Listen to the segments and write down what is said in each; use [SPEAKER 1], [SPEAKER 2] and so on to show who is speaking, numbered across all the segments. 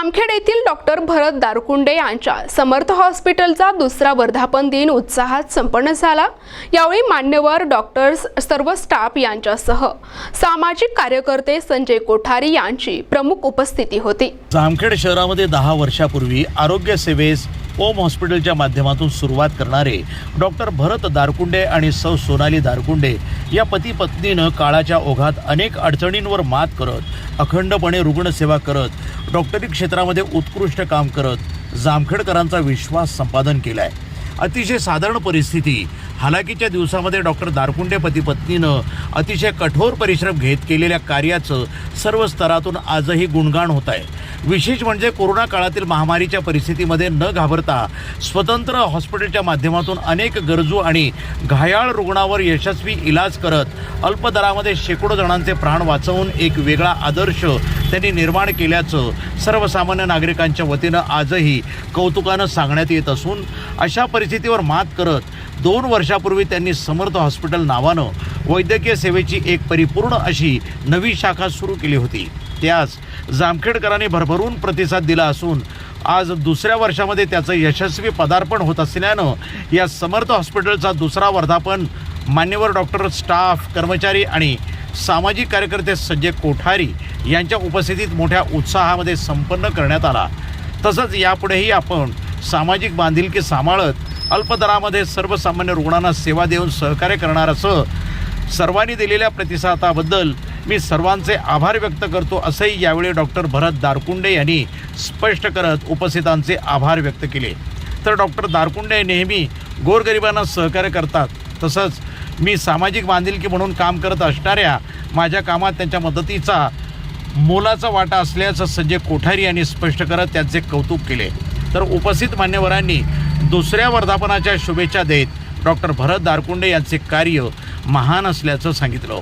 [SPEAKER 1] जामखेड येथील डॉक्टर भरत दारकुंडे यांच्या समर्थ हॉस्पिटलचा दुसरा वर्धापन दिन उत्साहात संपन्न झाला. यावेळी मान्यवर डॉक्टर्स सर्व स्टाफ यांच्यासह सामाजिक कार्यकर्ते संजय कोठारी यांची प्रमुख उपस्थिती होती.
[SPEAKER 2] जामखेड शहरामध्ये दहा वर्षापूर्वी आरोग्य सेवेस ओम हॉस्पिटलच्या माध्यमातून सुरुवात करणारे डॉक्टर भरत दारकुंडे आणि सौ सोनाली दारकुंडे या पती पत्नीनं काळाच्या ओघात अनेक अडचणींवर मात करत अखंडपणे रुग्णसेवा करत डॉक्टरी क्षेत्रामध्ये उत्कृष्ट काम करत जामखेडकरांचा विश्वास संपादन केला आहे अतिशय साधारण परिस्थिती हालाकीच्या दिवसामध्ये डॉक्टर दारकुंडे पती पत्नीनं अतिशय कठोर परिश्रम घेत केलेल्या कार्याचं सर्व स्तरातून आजही गुणगाण होत आहे. विशेष म्हणजे कोरोना काळातील महामारीच्या परिस्थितीमध्ये न घाबरता स्वतंत्र हॉस्पिटलच्या माध्यमातून अनेक गरजू आणि घायाळ रुग्णावर यशस्वी इलाज करत अल्प दरामध्ये शेकडो जणांचे प्राण वाचवून एक वेगळा आदर्श त्यांनी निर्माण केल्याचं सर्वसामान्य नागरिकांच्या वतीनं आजही कौतुकानं सांगण्यात येत असून अशा परिस्थितीवर मात करत दोन वर्षापूर्वी त्यांनी समर्थ हॉस्पिटल नावानं वैद्यकीय सेवेची एक परिपूर्ण अशी नवी शाखा सुरू केली होती. त्यास जामखेडकरांनी भरभरून प्रतिसाद दिला असून आज दुसऱ्या वर्षामध्ये त्याचं यशस्वी पदार्पण होत असल्यानं या समर्थ हॉस्पिटलचा दुसरा वर्धापन मान्यवर डॉक्टर स्टाफ कर्मचारी आणि सामाजिक कार्यकर्ते संजय कोठारी यांच्या उपस्थितीत मोठ्या उत्साहामध्ये संपन्न करण्यात आला. तसंच यापुढेही आपण सामाजिक बांधिलकी सांभाळत अल्पदरामध्ये सर्वसामान्य रुग्णांना सेवा देऊन सहकार्य करणार असं सर्वांनी दिलेल्या प्रतिसादाबद्दल मी सर्वांचे आभार व्यक्त करतो असंही यावेळी डॉक्टर भरत दारकुंडे यांनी स्पष्ट करत उपस्थितांचे आभार व्यक्त केले. तर डॉक्टर दारकुंडे नेहमी गोरगरिबांना सहकार्य करतात. तसंच मी सामाजिक बांधिलकी म्हणून काम करत असणाऱ्या माझ्या कामात त्यांच्या मदतीचा मोलाचा वाटा असल्याचं संजय कोठारी यांनी स्पष्ट करत त्यांचे कौतुक केले. तर उपस्थित मान्यवरांनी दुसऱ्या वर्धापनाच्या शुभेच्छा देत डॉक्टर भरत दारकुंडे यांचे कार्य महान असल्याचं सांगितलं.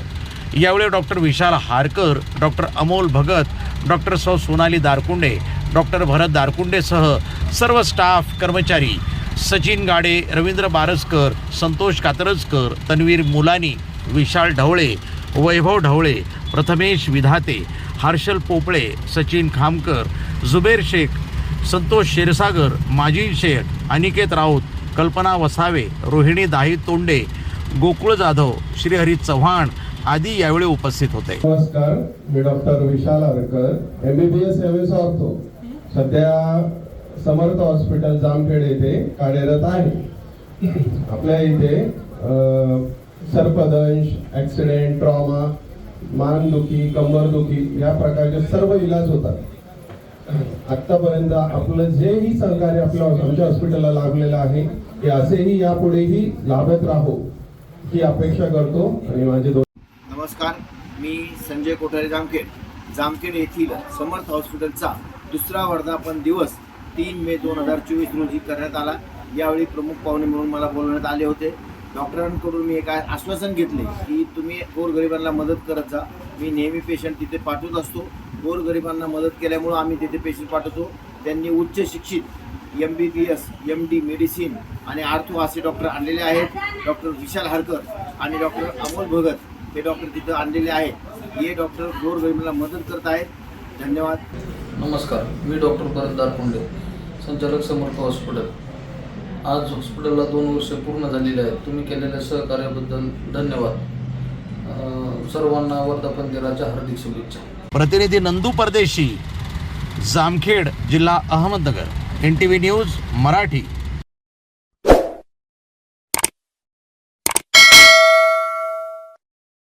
[SPEAKER 2] यावेळी डॉक्टर विशाल हारकर डॉक्टर अमोल भगत डॉक्टर सौ सोनाली दारकुंडे डॉक्टर भरत दारकुंडेसह सर्व स्टाफ कर्मचारी सचिन गाडे रवींद्र बारसकर संतोष कातरजकर तन्वीर मुलानी विशाल ढवळे वैभव ढवळे प्रथमेश विधाते हर्षल पोपळे सचिन खामकर जुबेर शेख संतोष क्षीरसागर माजी शेठ अनिकेत राऊत कल्पना वसावे रोहिणी दाही तोंडे गोकुळ जाधव श्रीहरी चव्हाण आदी यावेळी उपस्थित होते.
[SPEAKER 3] नमस्कार मी doctor Vishal Harkar M B B S M S ortho सध्या समर्थ हॉस्पिटल जामखेड येथे कार्यरत आहे. आपल्या इथे सर्पदंश ॲक्सिडेंट ट्रॉमा मानदुखी कंबरदुखी या प्रकारचे सर्व इलाज होतात. आतापर्यंत आपलं जेही सहकार्य आपल्या आमच्या हॉस्पिटलला लाभलेलं आहे ते असेही यापुढेही लाभत राहो ही अपेक्षा करतो आणि माझे दोन
[SPEAKER 4] नमस्कार मी संजय कोठारे जामखेड. जामखेड येथील समर्थ हॉस्पिटलचा दुसरा वर्धापन दिवस तीन मे दोन हजार चोवीस रोजी करण्यात आला. यावेळी प्रमुख पाहुणे म्हणून मला बोलवण्यात आले होते. डॉक्टरांकडून मी एक आश्वासन घेतले की तुम्ही गोरगरिबांना मदत करत जा. मी नेहमी पेशंट तिथे पाठवत असतो. गोरगरिबांना मदत केल्यामुळं आम्ही तिथे पेशंट पाठवतो. त्यांनी उच्च शिक्षित M B B S M D medicine आणि आर्थो असे डॉक्टर आणलेले आहेत. डॉक्टर विशाल हरकर आणि डॉक्टर अमोल भगत हे डॉक्टर तिथं आणलेले आहेत. हे डॉक्टर गोरगरिबांना मदत करत आहेत. धन्यवाद.
[SPEAKER 5] नमस्कार. मी डॉक्टर भरत दारकुंडे संचालक समर्थ हॉस्पिटल आज हॉस्पिटलला दोन वर्ष पूर्ण झालेली आहेत. तुम्ही केलेल्या सहकार्याबद्दल धन्यवाद. सर्वांना वर्धापन दिनाच्या हार्दिक शुभेच्छा.
[SPEAKER 2] प्रतिनिधी नंदू परदेशी जामखेड जिल्हा Ahmednagar N T V news Marathi.